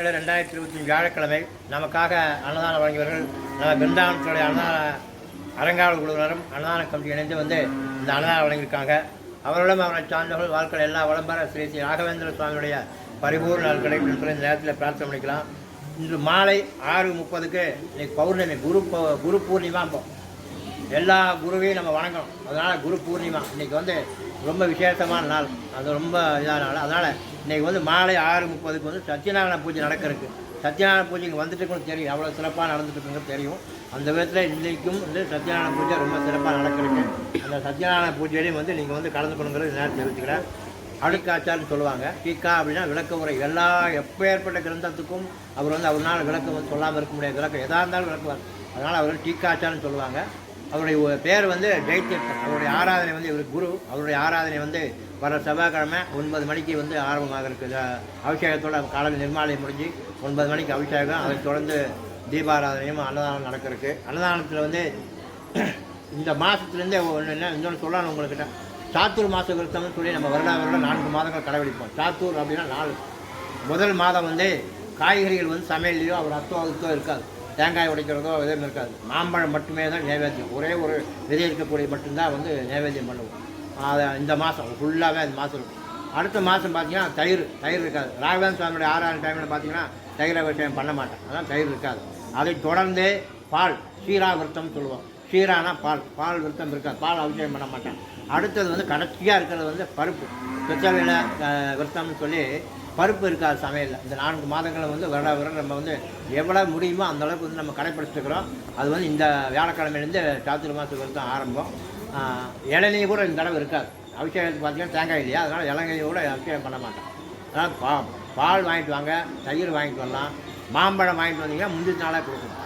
ஏழு ரெண்டாயிரத்தி இருபத்தி வியாழக்கிழமை நமக்காக அன்னதானம் வழங்கியவர்கள் நம்ம பிருந்தாவனத்துடைய அன்னதான அரங்காவல் குழுவினரும் அன்னதான கமிட்டி இணைந்து வந்து இந்த அன்னதானம் வழங்கியிருக்காங்க. அவர்களும் அவரை சார்ந்தவர்கள் வாழ்க்கையில் எல்லா விளம்பர ஸ்ரீ ஸ்ரீ ராகவேந்திர சுவாமியுடைய பரிபூர்ண நாள் கிடைக்கும் சொல்லி இந்த நேரத்தில் பிரார்த்தனை பண்ணிக்கலாம். இன்று மாலை ஆறு முப்பதுக்கு இன்னைக்கு பௌர்ணமி குரு குரு பூர்ணிமா இப்போ எல்லா குருவையும் நம்ம வணங்கணும். அதனால் குரு பூர்ணிமா இன்றைக்கி வந்து ரொம்ப விசேஷமான நாள். அது ரொம்ப இதான நாள் அதனால் இன்றைக்கி வந்து மாலை ஆறு முப்பதுக்கு வந்து சத்யநாராயண பூஜை நடக்கிறதுக்கு. சத்யநாராயண பூஜை இங்கே வந்துட்டு இருக்குன்னு தெரியும் அவ்வளோ சிறப்பாக நடந்துட்டுருக்குங்க தெரியும். அந்த விதத்தில் இன்றைக்கும் வந்து சத்யநாராயண பூஜை ரொம்ப சிறப்பாக நடக்கிறதுக்கு. அந்த சத்யநாராயண பூஜையிலையும் வந்து நீங்கள் வந்து கலந்துக்கணுங்கிறது நேரம் தெரிஞ்சுக்கிறேன். அழுக்காச்சார்னு சொல்லுவாங்க டீக்கா அப்படின்னா விளக்க உரை. எல்லா எப்பேற்பட்ட கிரந்தத்துக்கும் அவர் வந்து அவரால் விளக்கம் வந்து சொல்லாமல் இருக்க முடியாது. விளக்கம் எதாக இருந்தாலும் விளக்குவார். அதனால் அவர் டீக்காச்சார்னு சொல்லுவாங்க. அவருடைய பேர் வந்து ஜெயதீர்த்தன். அவருடைய ஆராதனை வந்து இவர் குரு. அவருடைய ஆராதனை வந்து வர செவ்வாய்க்கிழமை ஒன்பது மணிக்கு வந்து ஆரம்பமாக இருக்குது அபிஷேகத்தோட காலையில் நிர்மாலயம் முடிஞ்சு ஒன்பது மணிக்கு அபிஷேகம். அதை தொடர்ந்து தீபாராதனையும் அன்னதானம் நடக்கிறதுக்கு. அன்னதானத்தில் வந்து இந்த மாதத்துலேருந்தே ஒன்று என்ன? இன்னொன்று சொல்லணும் உங்கள்கிட்ட. சாத்தூர் மாத விருத்தம்னு சொல்லி நம்ம வருடா வருடம் நான்கு மாதங்கள் கடைபிடிப்போம் சாத்தூர் அப்படின்னா நாலு. முதல் மாதம் வந்து காய்கறிகள் வந்து சமையல்லையோ அவர் அத்தோ அதுக்கோ இருக்காது. தேங்காய் உடைக்கிறதோ எதுவும் இருக்காது. மாம்பழம் மட்டுமே தான் நைவேத்தியம். ஒரே ஒரு விதை இருக்கக்கூடிய மட்டும்தான் வந்து நைவேத்தியம் பண்ணுவோம். அதை இந்த மாதம் ஃபுல்லாகவே அந்த மாதம் இருக்கும். அடுத்த மாதம் பார்த்தீங்கன்னா தயிர் தயிர் இருக்காது. ராகவேந்திர சுவாமியோட ஆறாறு டைமில் பார்த்தீங்கன்னா தயிர் விஷயம் பண்ண மாட்டேன். அதான் தயிர் இருக்காது. அதை தொடர்ந்து பால் ஷீரா விரத்தம் சொல்லுவோம். ஷீரானா பால் பால் விரத்தம் இருக்காது. பால் அபிஷேகம் பண்ண மாட்டேன். அடுத்தது வந்து கடைசியாக இருக்கிறது வந்து பருப்பு. பித்தளையில் விரதம்னு சொல்லி பருப்பு இருக்காது சமையலில். இந்த நான்கு மாதங்களில் வந்து வருட வர நம்ம வந்து எவ்வளோ முடியுமோ அந்த அளவுக்கு வந்து நம்ம கடைப்பிடிச்சிருக்கிறோம். அது வந்து இந்த வியாழக்கிழமையிலேருந்து சாத்திர மாதத்துக்கு விரதம் ஆரம்பம். ஆஹ், இளநீ கூட இந்த தடவை இருக்காது. அபிஷேகத்துக்கு பார்த்தீங்கன்னா தேங்காய் இல்லையா? அதனால் இளநீ கூட அபிஷேகம் பண்ண மாட்டேன் அதனால் பா பால் வாங்கிட்டு வாங்க தயிர் வாங்கிட்டு வரலாம். மாம்பழம் வாங்கிட்டு வந்தீங்கன்னா முந்தின நாளாக கொடுக்கணும்.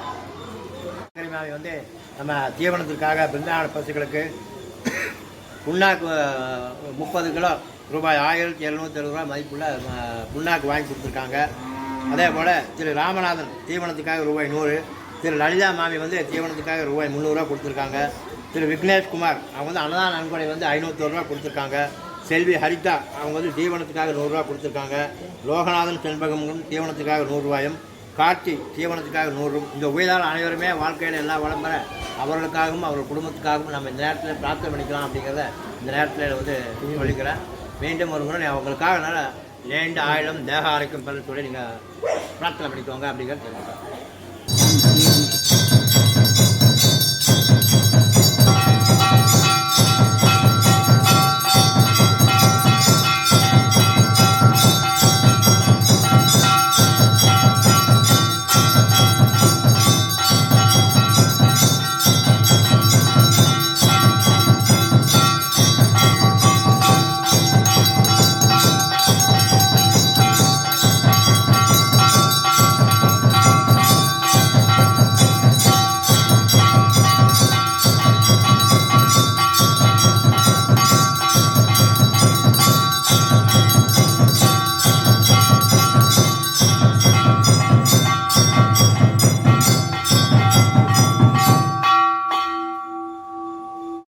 கரிமாவை வந்து நம்ம தீவனத்திற்காக பிருந்தாவன பசுக்களுக்கு புண்ணாக்கு முப்பது கிலோ ரூபாய் ஆயிரத்தி எழுநூற்றி எழுபது ரூபாய் மதிப்புள்ள புண்ணாக்கு வாங்கி கொடுத்துருக்காங்க. அதே போல் திரு ராமநாதன் தீவனத்துக்காக ரூபாய் நூறு திரு லலிதா மாமி வந்து தீவனத்துக்காக ரூபாய் முந்நூறுரூவா கொடுத்துருக்காங்க. திரு விக்னேஷ்குமார் அவங்க வந்து அன்னதான நன்கொடை வந்து ஐநூற்றொரு ரூபா கொடுத்துருக்காங்க. செல்வி ஹரிதா அவங்க வந்து தீவனத்துக்காக நூறுரூவா கொடுத்துருக்காங்க. லோகநாதன் செண்பகமும் தீவனத்துக்காக நூறுரூவாயும் காட்டி தீவனத்துக்காக நூறு இந்த உயிரால் அனைவருமே வாழ்க்கையில் எல்லா விளம்பர அவர்களுக்காகவும் அவர்கள் குடும்பத்துக்காகவும் நம்ம இந்த நேரத்தில் பிரார்த்தனை பண்ணிக்கலாம் அப்படிங்கிறத இந்த நேரத்தில் வந்து சொல்லிக்கிறேன். மீண்டும் ஒரு முறை அவங்களுக்காக நல்ல நீண்ட ஆயுளம் தேக ஆரோக்கியம் பெற சொல்லி நீங்கள் பிரார்த்தனை பண்ணிக்கோங்க அப்படிங்கிறத தெரிஞ்சுக்கிறேன்